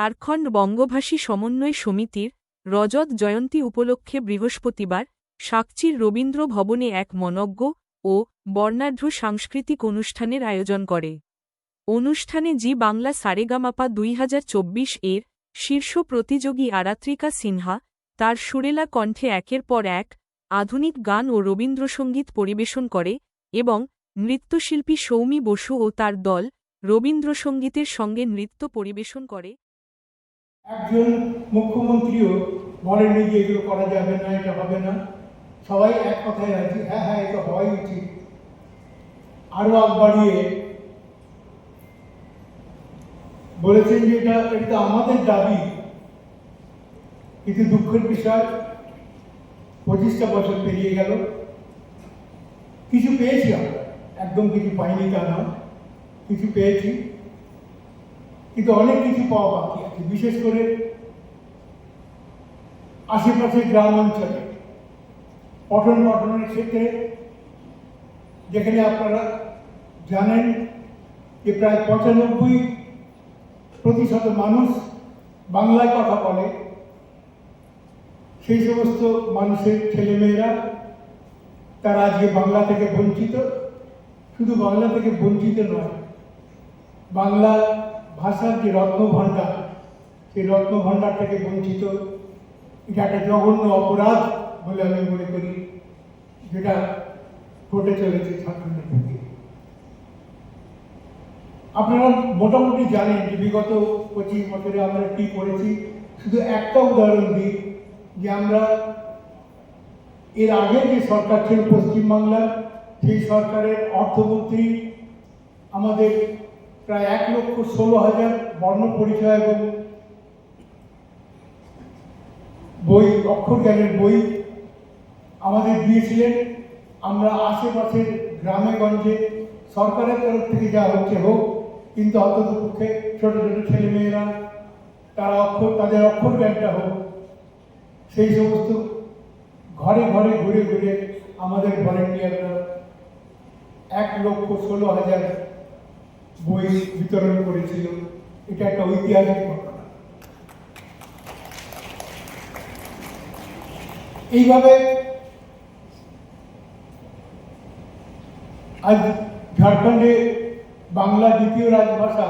ঝাড়খণ্ড বঙ্গভাষী সমন্বয় সমিতির রজত জয়ন্তী উপলক্ষে বৃহস্পতিবার সাকচির রবীন্দ্র ভবনে এক মনজ্ঞ ও বর্ণাঢ্য সাংস্কৃতিক অনুষ্ঠানের আয়োজন করে। অনুষ্ঠানে জি বাংলা সারেগামাপা দুই হাজার চব্বিশ এর শীর্ষ প্রতিযোগী আরাত্রিকা সিনহা, তার সুরেলা কণ্ঠে একের পর এক আধুনিক গান ও রবীন্দ্রসঙ্গীত পরিবেশন করে এবং নৃত্যশিল্পী সৌমি বসু ও তার দল রবীন্দ্রসঙ্গীতের সঙ্গে নৃত্য পরিবেশন করে। একজন মুখ্যমন্ত্রীও বলেননি যে এগুলো করা যাবে না, এটা হবে না। সবাই এক কথায় আছে হ্যাঁ হ্যাঁ এটা হওয়াই উচিত। আরও আগ বাড়িয়ে বলেছেন যে এটা এটা আমাদের দাবি। কিন্তু দুঃখের বিষয়, পঁচিশটা বছর পেরিয়ে গেল। কিছু পেয়েছি আমরা, একদম কিছু পাইনি তা না কিছু পেয়েছি। কিন্তু অনেক কিছু পাওয়া বাকি আছে। বিশেষ করে আশেপাশের গ্রাম অঞ্চলে, পঠন পঠনের ক্ষেত্রে যেখানে আপনারা জানেন যে প্রায় পঁচানব্বই প্রতিশত মানুষ বাংলায় কথা বলে। সেই সমস্ত মানুষের ছেলেমেয়েরা তারা আজকে বাংলা থেকে বঞ্চিত। শুধু বাংলা থেকে বঞ্চিত নয়, বাংলা ভাষার যে রত্নভাণ্ডার, সেই রত্নভাণ্ডার থেকে বঞ্চিত, এটা একটা জঘন্য অপরাধ বলে আমি মনে করি, যেটা ঘটে চলেছে ঝাড়খণ্ডের বুকে আপনারা মোটামুটি জানেন যে বিগত পঁচিশ বছরে আমরা কি করেছি। শুধু একটা উদাহরণ দিই, যে আমরা এর আগে যে সরকার ছিল পশ্চিমবাংলার, সেই সরকারের অর্থমন্ত্রী আমাদের প্রায় এক লক্ষ ষোলো হাজার বর্ণ পরিচয় এবং বই, অক্ষর জ্ঞানের বই আমাদের দিয়েছিলেন। আমরা আশেপাশের গ্রামে, গঞ্জে, সরকারের তরফ থেকে যা হচ্ছে হোক, কিন্তু অন্ততপক্ষে ছোট ছোট ছেলেমেয়েরা, তারা অক্ষর, তাদের অক্ষর জ্ঞানটা হোক, সেই সমস্ত ঘরে ঘরে ঘুরে ঘুরে আমাদের ভলেন্টিয়াররা এক লক্ষ ষোলো হাজার বই বিতরণ করেছিল এটা একটা ঐতিহাসিক ঘটনা। এইভাবে আজ ঝাড়খণ্ডে বাংলা দ্বিতীয় রাজভাষা,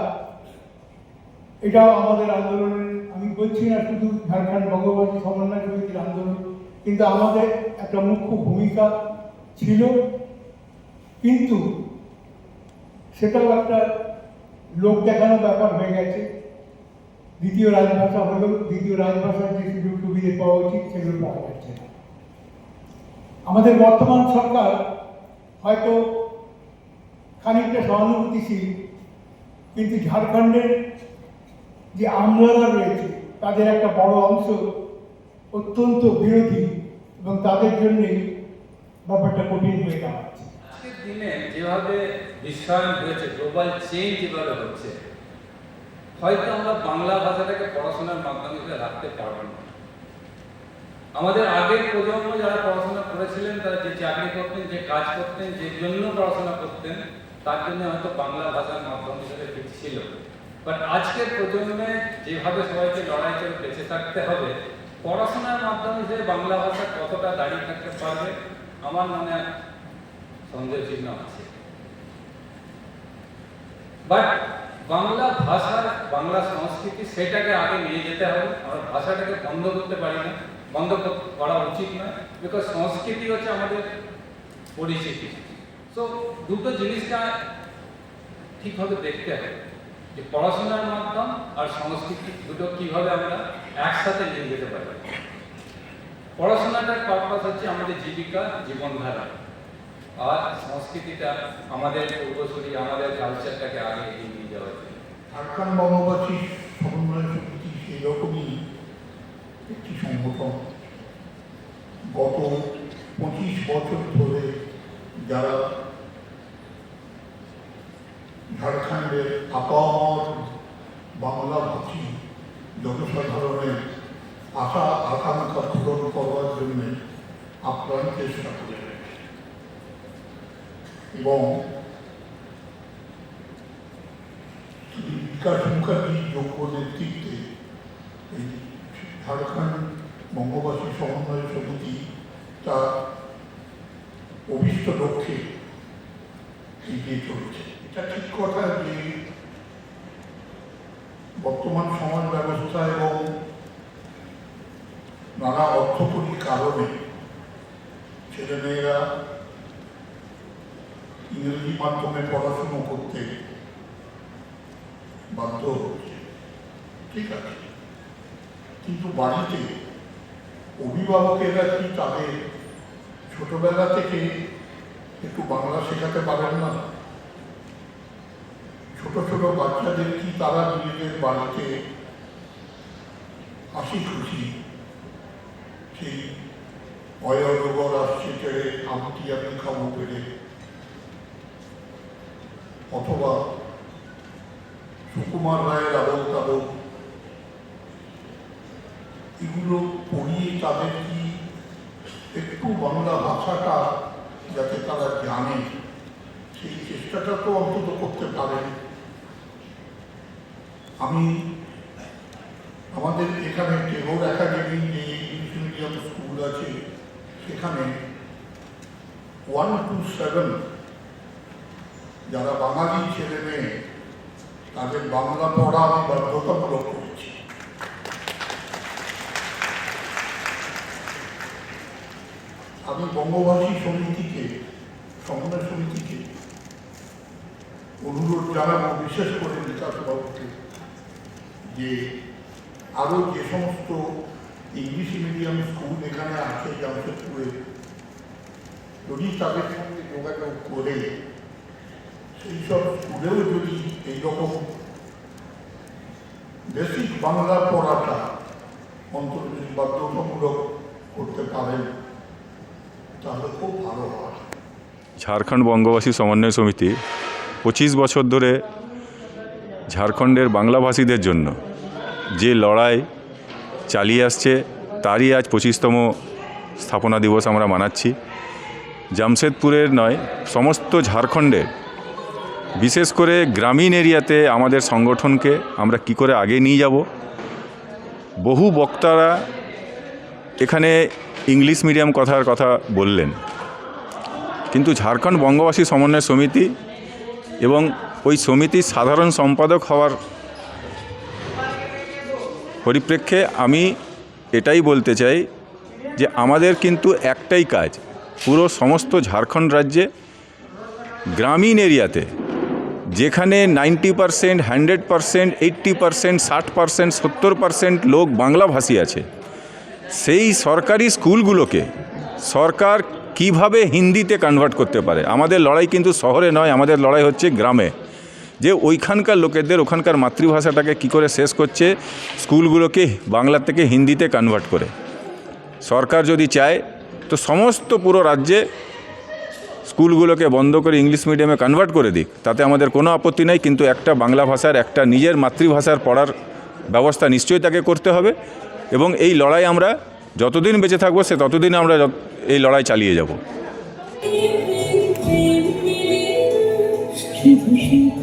এটাও আমাদের আন্দোলনের, আমি বলছি না শুধু ঝাড়খণ্ড বঙ্গবাসী সমন্বয় সমিতির আন্দোলন, কিন্তু আমাদের একটা মুখ্য ভূমিকা ছিল। কিন্তু সেটাও একটা লোক দেখানো ব্যাপার হয়ে গেছে। দ্বিতীয় রাজভাষা হলেও দ্বিতীয় রাজভাষার যে সুযোগ সুবিধে পাওয়া উচিত সেগুলো পাওয়া যাচ্ছে না। আমাদের বর্তমান সরকার হয়তো খানিকটা সহানুভূতিশীল, কিন্তু ঝাড়খণ্ডের যে আমলারা রয়েছে, তাদের একটা বড় অংশ অত্যন্ত বিরোধী এবং তাদের জন্যই ব্যাপারটা কঠিন হয়ে দাঁড়াচ্ছে। দিনে যেভাবে বিশ্বায়ন হয়েছে গ্লোবাল চেঞ্জ যেভাবে হচ্ছে, হয়তো আমরা বাংলা ভাষাটাকে পড়াশোনার মাধ্যমে রাখতে পারব না। আমাদের আগের প্রজন্ম যারা পড়াশোনা করেছিলেন, তারা যে চাকরি করতেন, যে কাজ করতেন, যে জন্য পড়াশোনা করতেন, তার জন্য হয়তো বাংলা ভাষার মাধ্যম হিসেবে ছিল। বাট আজকের প্রজন্মে যেভাবে সবাইকে লড়াই করে বেঁচে থাকতে হবে, পড়াশোনার মাধ্যম হিসেবে বাংলা ভাষা কতটা দাঁড়িয়ে থাকতে পারবে, আমার মনে হয় সন্দেহ চিহ্ন আছে। বাট বাংলা বাংলা সংস্কৃতি সেটাকে আগে নিয়ে যেতে হবে। আমরা ভাষাটাকে বন্ধ করতে পারি না। বন্ধ করা উচিত নয়। বিকজ সংস্কৃতি হচ্ছে আমাদের পরিচিতি। সো দুটো জিনিসটা ঠিকভাবে দেখতে হবে। যে পড়াশোনার মাধ্যম আর সংস্কৃতি দুটো কীভাবে আমরা একসাথে নিয়ে যেতে পারি। পড়াশোনাটার পারপাস হচ্ছে আমাদের জীবিকা, জীবনধারা। আর সংস্কৃতিটা আমাদের পূর্বসূরি আমাদের কালচারটাকে আগে এগিয়ে নিয়ে যাওয়া যায় ঝাড়খণ্ড বঙ্গবাসী সমন্বয় সমিতি সেই রকমই একটি সংগঠন। গত পঁচিশ বছর ধরে যারা ঝাড়খণ্ডের আপামর বাংলা ভাষী জনসাধারণের আশা, আকাঙ্ক্ষা পূরণ করবার জন্য আপ্রাণ চেষ্টা করে এবং বিকাশ মুখার্জির যোগ্য নেতৃত্বে এই ঝাড়খণ্ড বঙ্গবাসী সমন্বয় সমিতি তা অভিষ্ট লক্ষ্যে এগিয়ে চলেছে এটা ঠিক কথা যে বর্তমান সমাজ ব্যবস্থা এবং নানা অর্থকরী কারণে ছেলেমেয়েরা ইংরেজি মাধ্যমে পড়াশুনো করতে বাধ্য ঠিক আছে। কিন্তু বাড়িতে অভিভাবকেরা কি তাদের ছোটবেলা থেকে একটু বাংলা শেখাতে পারেন না? ছোট ছোট বাচ্চাদের কি তারা নিজেদের বাড়িতে হাসি খুশি? সেই অয়রগর আসছে ছেড়ে আমটি আমি খাব পেরে অথবা সুকুমার রায়ের আবল তাবল এগুলো পড়িয়ে তাদের কি একটু বাংলা ভাষাটা যাতে তারা জানে, সেই চেষ্টাটা তো অন্তত করতে পারেন। আমি আমাদের এখানে টেগোর একাডেমি যে ইংলিশ মিডিয়াম স্কুল আছে, সেখানে ওয়ান টু সেভেন যারা বাঙালি ছেলে মেয়ে, তাদের বাংলা পড়া আমি বাধ্যতামূলক করেছি। আমি বঙ্গভাষী সমিতিকে, সমন্বয় সমিতিকে অনুরোধ জানাব, বিশেষ করে বিকাশবাবুকে যে আরও যে সমস্ত ইংলিশ মিডিয়াম স্কুল এখানে আছে, জামশেদপুরে, যদি তাদের সঙ্গে যোগাযোগ করে বেসিক বাংলা পড়াটা বাধ্যতামূলক করতে পারেন, তাহলে খুব ভালো হয়। ঝাড়খণ্ড বঙ্গবাসী সমন্বয় সমিতি পঁচিশ বছর ধরে ঝাড়খণ্ডের বাংলাভাষীদের জন্য যে লড়াই চালিয়ে আসছে, তারই আজ পঁচিশতম স্থাপনা দিবস আমরা মানাচ্ছি। জামশেদপুরের নয়, সমস্ত ঝাড়খণ্ডের বিশেষ করে গ্রামীণ এরিয়াতে আমাদের সংগঠনকে আমরা কি করে আগে নিয়ে যাব? বহু বক্তারা এখানে ইংলিশ মিডিয়াম কথার কথা বললেন। কিন্তু ঝাড়খণ্ড বঙ্গবাসী সমন্বয় সমিতি এবং ওই সমিতির সাধারণ সম্পাদক হওয়ার পরিপ্রেক্ষে আমি এটাই বলতে চাই যে আমাদের কিন্তু একটাই কাজ, পুরো সমস্ত ঝাড়খণ্ড রাজ্যে গ্রামীণ এরিয়াতে যেখানে ninety percent, hundred percent, eighty percent, ষাট পারসেন্ট, সত্তর পারসেন্ট লোক বাংলাভাষী আছে। সেই সরকারি স্কুলগুলোকে সরকার কীভাবে হিন্দিতে কনভার্ট করতে পারে? আমাদের লড়াই কিন্তু শহরে নয়, আমাদের লড়াই হচ্ছে গ্রামে। যে ওইখানকার লোকেদের, ওখানকার মাতৃভাষাটাকে কি করে শেষ করছে? স্কুলগুলোকে বাংলা থেকে হিন্দিতে কনভার্ট করে। সরকার যদি চায়, তো সমস্ত পুরো রাজ্যে স্কুলগুলোকে বন্ধ করে ইংলিশ মিডিয়ামে কনভার্ট করে দিক, তাতে আমাদের কোনো আপত্তি নেই, কিন্তু একটা বাংলা ভাষার, একটা নিজের মাতৃভাষার পড়ার ব্যবস্থা নিশ্চয়ই তাকে করতে হবে। এবং এই লড়াই আমরা যতদিন বেঁচে থাকব, সে ততদিন আমরা এই লড়াই চালিয়ে যাব। সুখ সুখ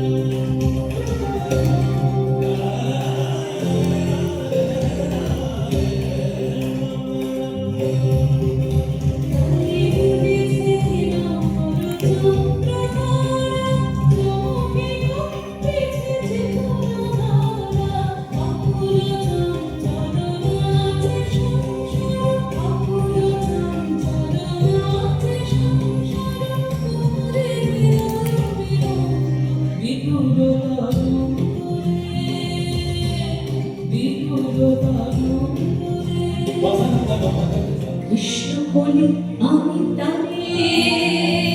Amen. কৃষ্ণ বলি আমি তারে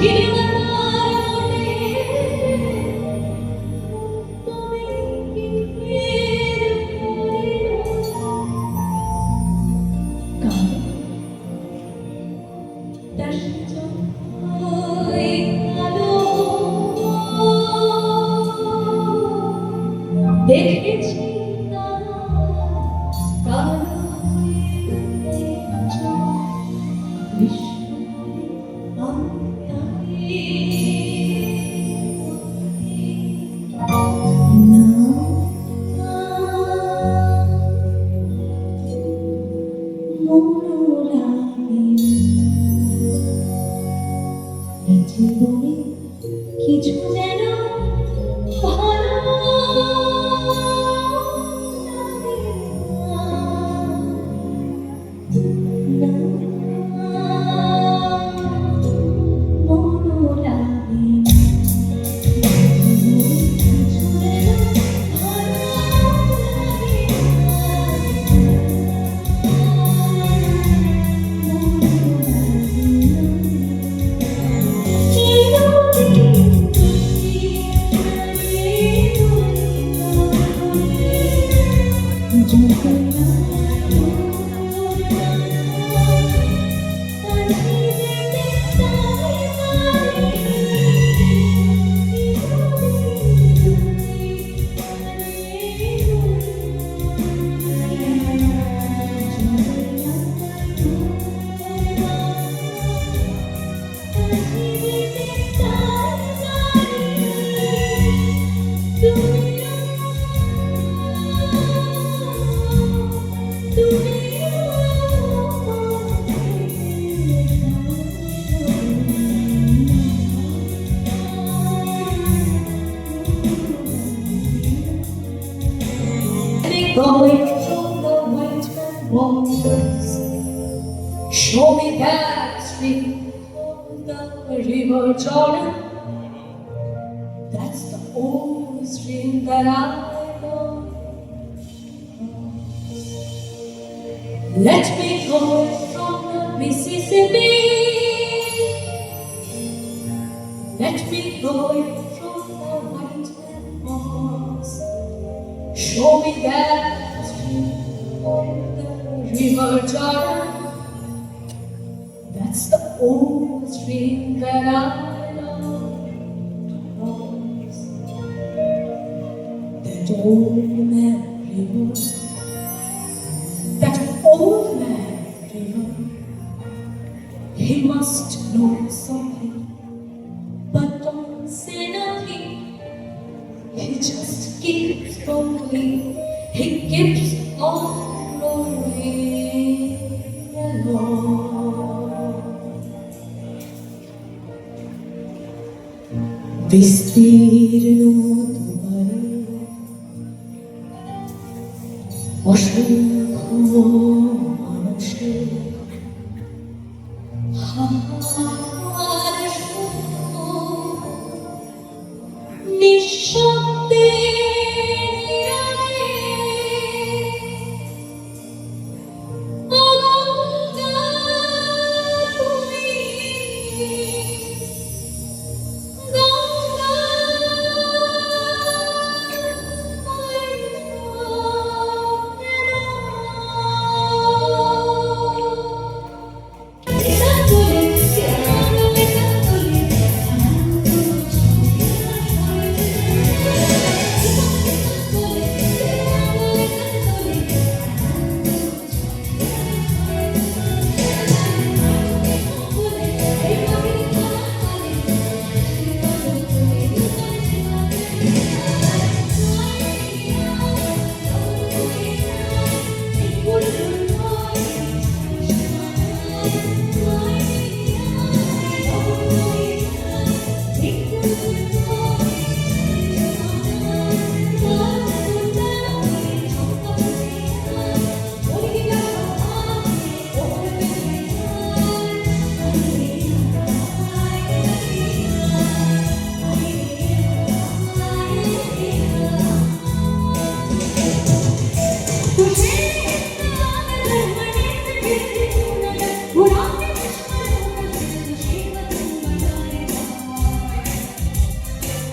মাথায় ছিল waters, show me that stream, the river Jordan. That's the only stream that I know. Let me go from the Mississippi. Let me go from the white moss. Show me that river Jordan. That's the only stream that I know. That old man river. বিস্তীর্ণ তোমার অসংখ্য মানুষের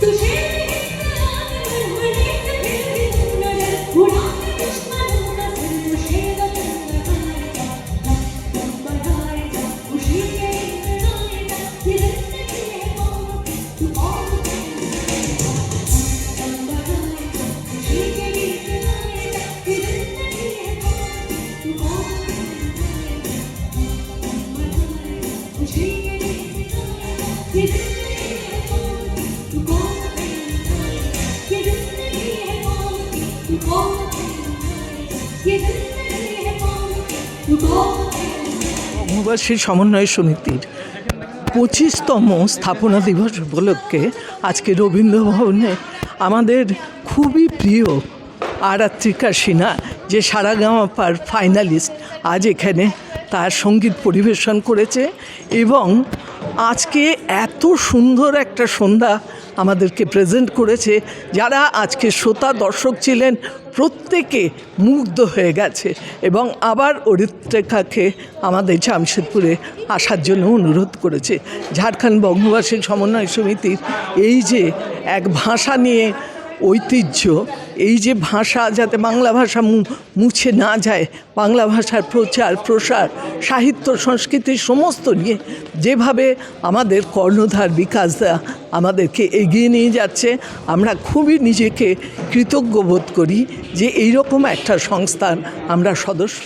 খুশি বহুবাসী সমন্বয় সমিতির পঁচিশতম স্থাপনা দিবস উপলক্ষে আজকে রবীন্দ্র ভবনে আমাদের খুবই প্রিয় আরাত্রিকা সিনহা, যে সারা গামাপার ফাইনালিস্ট, আজ এখানে তার সংগীত পরিবেশন করেছে এবং আজকে এত সুন্দর একটা সন্ধ্যা আমাদেরকে প্রেজেন্ট করেছে, যারা আজকে শ্রোতা দর্শক ছিলেন, প্রত্যেকে মুগ্ধ হয়ে গেছে এবং আবার অরিত্রেখাকে আমাদের জামশেদপুরে আসার জন্য অনুরোধ করেছে। ঝাড়খণ্ড বঙ্গবাসী সমন্বয় সমিতির এই যে এক ভাষা নিয়ে ঐতিহ্য, এই যে ভাষা যাতে বাংলা ভাষা মুছে না যায়, বাংলা ভাষার প্রচার, প্রসার, সাহিত্য, সংস্কৃতি সমস্ত নিয়ে যেভাবে আমাদের কর্ণধার বিকাশ দা আমাদেরকে এগিয়ে নিয়ে যাচ্ছে, আমরা খুবই নিজেকে কৃতজ্ঞ বোধ করি যে এইরকম একটা সংস্থার আমরা সদস্য